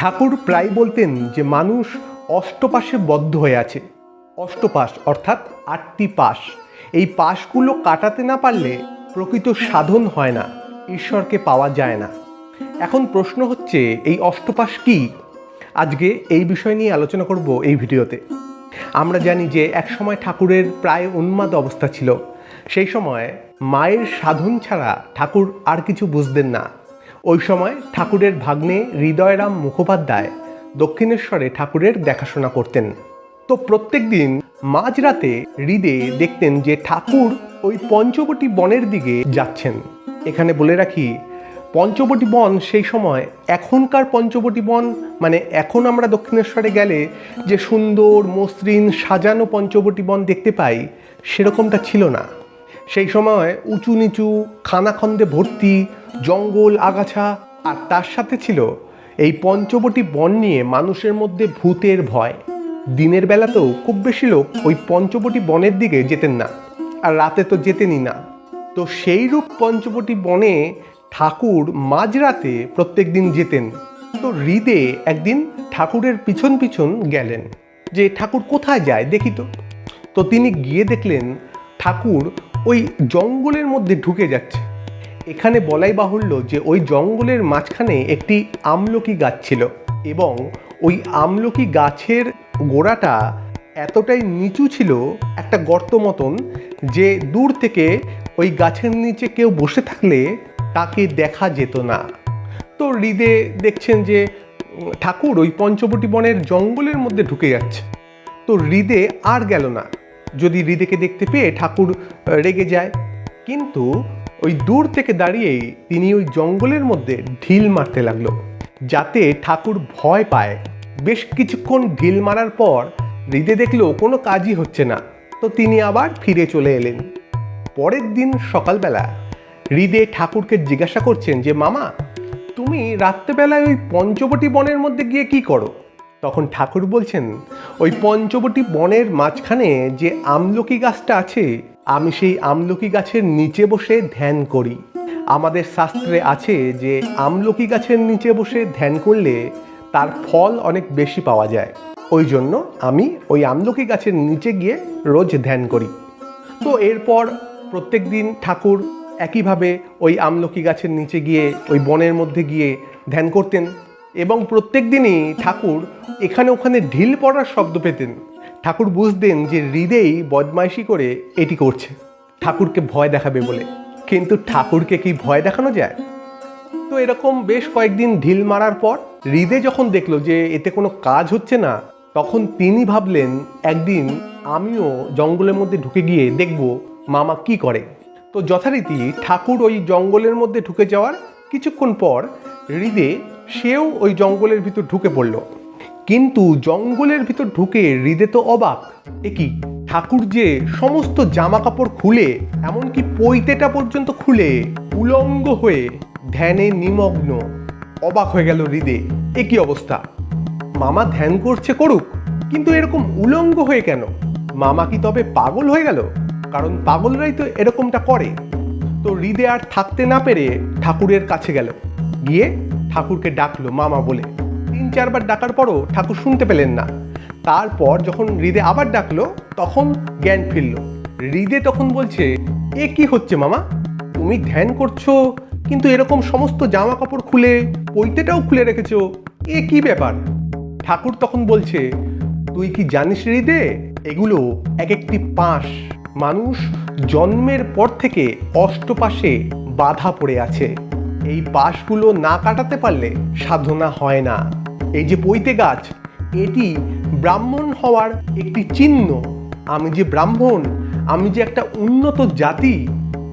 ঠাকুর প্রায় বলতেন যে মানুষ অষ্টপাশে বদ্ধ হয়ে আছে। অষ্টপাশ অর্থাৎ আটটি পাশ। এই পাশগুলো কাটাতে না পারলে প্রকৃত সাধন হয় না, ঈশ্বরকে পাওয়া যায় না। এখন প্রশ্ন হচ্ছে, এই অষ্টপাশ কি? আজকে এই বিষয় নিয়ে আলোচনা করব এই ভিডিওতে। আমরা জানি যে একসময় ঠাকুরের প্রায় উন্মাদ অবস্থা ছিল। সেই সময় মায়ের সাধন ছাড়া ঠাকুর আর কিছু বুঝতেন না। ওই সময় ঠাকুরের ভাগ্নে হৃদয়রাম মুখোপাধ্যায় দক্ষিণেশ্বরে ঠাকুরের দেখাশোনা করতেন। তো প্রত্যেক দিন মাঝরাতে হৃদে দেখতেন যে ঠাকুর ওই পঞ্চবটি বনের দিকে যাচ্ছেন। এখানে বলে রাখি, পঞ্চবটি বন সেই সময় এখনকার পঞ্চবটি বন মানে এখন আমরা দক্ষিণেশ্বরে গেলে যে সুন্দর, মসৃণ, সাজানো পঞ্চবটি বন দেখতে পাই, সেরকমটা ছিল না। সেই সময় উঁচু নিচু খানাখন্দে ভর্তি, জঙ্গল, আগাছা। আর তার সাথে ছিল এই পঞ্চবটি বন নিয়ে মানুষের মধ্যে ভূতের ভয়। দিনের বেলাতেও খুব বেশি লোক ওই পঞ্চবটি বনের দিকে যেতেন না, আর রাতে তো যেতেনই না। তো সেই রূপ পঞ্চবটি বনে ঠাকুর মাঝরাতে প্রত্যেক দিন যেতেন। তো হৃদে একদিন ঠাকুরের পিছন পিছন গেলেন যে, ঠাকুর কোথায় যায় দেখি তো? তো তিনি গিয়ে দেখলেন ঠাকুর ওই জঙ্গলের মধ্যে ঢুকে যাচ্ছে। এখানে বলাই বাহুল্য যে ওই জঙ্গলের মাঝখানে একটি আমলকি গাছ ছিল এবং ওই আমলকি গাছের গোড়াটা এতটাই নিচু ছিল একটা গর্ত মতন যে দূর থেকে ওই গাছের নিচে কেউ বসে থাকলে তাকে দেখা যেত না। তো হৃদে দেখছেন যে, ঠাকুর ওই পঞ্চবটি বনের জঙ্গলের মধ্যে ঢুকে যাচ্ছে। তো হৃদে আর গেল না। যদি হৃদেকে দেখতে পেয়ে ঠাকুর রেগে যায়। কিন্তু ওই দূর থেকে দাঁড়িয়েই তিনি ওই জঙ্গলের মধ্যে ঢিল মারতে লাগল, যাতে ঠাকুর ভয় পায়। বেশ কিছুক্ষণ ঢিল মারার পর হৃদে দেখল কোনো কাজই হচ্ছে না। তো তিনি আবার ফিরে চলে এলেন। পরের দিন সকালবেলা হৃদে ঠাকুরকে জিজ্ঞাসা করছেন যে, মামা, তুমি রাত্রেবেলায় ওই পঞ্চবটি বনের মধ্যে গিয়ে কি করো? তখন ঠাকুর বলছেন, ওই পঞ্চবটি বনের মাঝখানে যে আমলকি গাছটা আছে, আমি সেই আমলকি গাছের নিচে বসে ধ্যান করি। আমাদের শাস্ত্রে আছে যে আমলকি গাছের নিচে বসে ধ্যান করলে তার ফল অনেক বেশি পাওয়া যায়। ওই জন্য আমি ওই আমলকি গাছের নিচে গিয়ে রোজ ধ্যান করি। তো এরপর প্রত্যেক দিন ঠাকুর একইভাবে ওই আমলকি গাছের নিচে গিয়ে, ওই বনের মধ্যে গিয়ে ধ্যান করতেন। এবং প্রত্যেক দিনই ঠাকুর এখানে ওখানে ঢিল পড়ার শব্দ পেতেন। ঠাকুর বুঝতেন যে হৃদেই বদমাইশি করে এটি করছে। ঠাকুরকে ভয় দেখাবে বলে। কিন্তু ঠাকুরকে কি ভয় দেখানো যায়? তো এরকম বেশ কয়েকদিন ঢিল মারার পর হৃদে যখন দেখল যে এতে কোনো কাজ হচ্ছে না, তখন তিনি ভাবলেন, একদিন আমিও জঙ্গলের মধ্যে ঢুকে গিয়ে দেখব মামা কি করে। তো যথারীতি ঠাকুর ওই জঙ্গলের মধ্যে ঢুকে যাওয়ার কিছুক্ষণ পর হৃদে সেও ওই জঙ্গলের ভিতর ঢুকে পড়ল। কিন্তু জঙ্গলের ভিতর ঢুকে হৃদে তো অবাক। এ কি, ঠাকুর যে সমস্ত জামা কাপড় খুলে, এমনকি পৈতেটা পর্যন্ত খুলে, উলঙ্গ হয়ে ধ্যানে নিমগ্ন, অবাক হয়ে গেল হৃদে। এ কি অবস্থা? মামা ধ্যান করছে করুক, কিন্তু এরকম উলঙ্গ হয়ে কেন? মামা কি তবে পাগল হয়ে গেল? কারণ পাগলরাই তো এরকমটা করে। তো হৃদে আর থাকতে না পেরে ঠাকুরের কাছে গেল। গিয়ে ঠাকুরকে ডাকলো মামা বলে। তিন চারবার ডাকার পরও ঠাকুর শুনতে পেলেন না। তারপর যখন হৃদে আবার ডাকলো, তখন জ্ঞান ফিরল। হৃদে তখন বলছে, এ কি হচ্ছে মামা? তুমি ধ্যান করছ, কিন্তু এরকম সমস্ত জামা কাপড় খুলে পৈতেটাও খুলে রেখেছো। এ কি ব্যাপার? ঠাকুর তখন বলছে, তুই কি জানিস হৃদে, এগুলো এক একটি পাশ। মানুষ জন্মের পর থেকে অষ্টপাশে বাধা পড়ে আছে। এই পাশগুলো না কাটাতে পারলে সাধনা হয় না। এই যে পৈতে গাছ, এটি ব্রাহ্মণ হওয়ার একটি চিহ্ন। আমি যে ব্রাহ্মণ, আমি যে একটা উন্নত জাতি,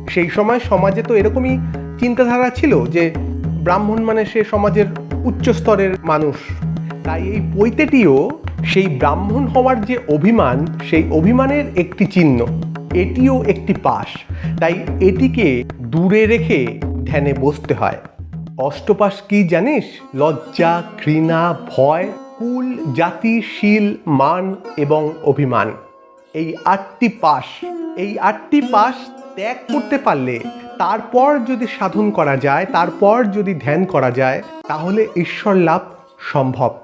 সেই সময় সমাজে তো এরকমই চিন্তাধারা ছিল যে ব্রাহ্মণ মানে সে সমাজের উচ্চ স্তরের মানুষ। তাই এই পৈতেটিও সেই ব্রাহ্মণ হওয়ার যে অভিমান, সেই অভিমানের একটি চিহ্ন। এটিও একটি পাশ তাই এটিকে দূরে রেখে ধ্যানে বসতে হয়। অষ্টপাশ কি জানিস? লজ্জা, ঘৃণা, ভয়, কুল, জাতি, শীল, মান এবং অভিমান। এই আটটি পাশ, এই আটটি পাশ ত্যাগ করতে পারলে, তারপর যদি সাধন করা যায়, তারপর যদি ধ্যান করা যায়, তাহলে ঈশ্বর লাভ সম্ভব।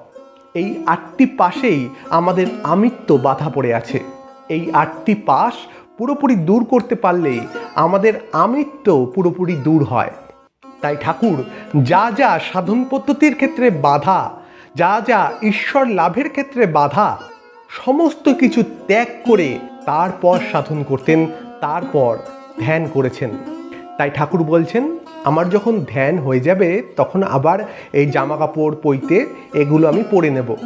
এই আটটি পাশেই আমাদের আমিত্ব বাধা পড়ে আছে। এই আটটি পাশ পুরোপুরি দূর করতে পারলে আমাদের আমিত্ব পুরোপুরি দূর হয়। তাই ঠাকুর, যা যা সাধন পদ্ধতির ক্ষেত্রে বাধা, যা যা ঈশ্বর লাভের ক্ষেত্রে বাধা, সমস্ত কিছু ত্যাগ করে তারপর সাধন করতেন, তারপর ধ্যান করেছেন। তাই ঠাকুর বলছেন, আমার যখন ধ্যান হয়ে যাবে, তখন আবার এই জামা কাপড় পইতে এগুলো আমি পরে নেব।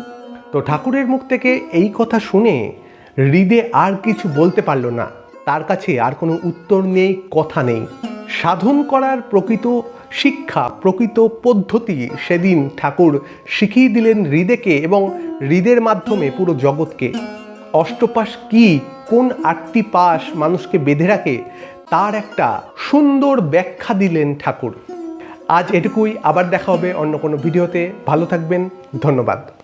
তো ঠাকুরের মুখ থেকে এই কথা শুনে হৃদে আর কিছু বলতে পারল না। তার কাছে আর কোনো উত্তর নেই, কথা নেই। সাধন করার প্রকৃত শিক্ষা, প্রকৃত পদ্ধতি সেদিন ঠাকুর শিখিয়ে দিলেন হৃদেকে এবং হৃদের মাধ্যমে পুরো জগৎকে। অষ্টপাশ কি, কোন আটটি পাশ মানুষকে বেঁধে রাখে, তার একটা সুন্দর ব্যাখ্যা দিলেন ঠাকুর। আজ এটুকুই, আবার দেখা হবে অন্য কোনো ভিডিওতে। ভালো থাকবেন, ধন্যবাদ।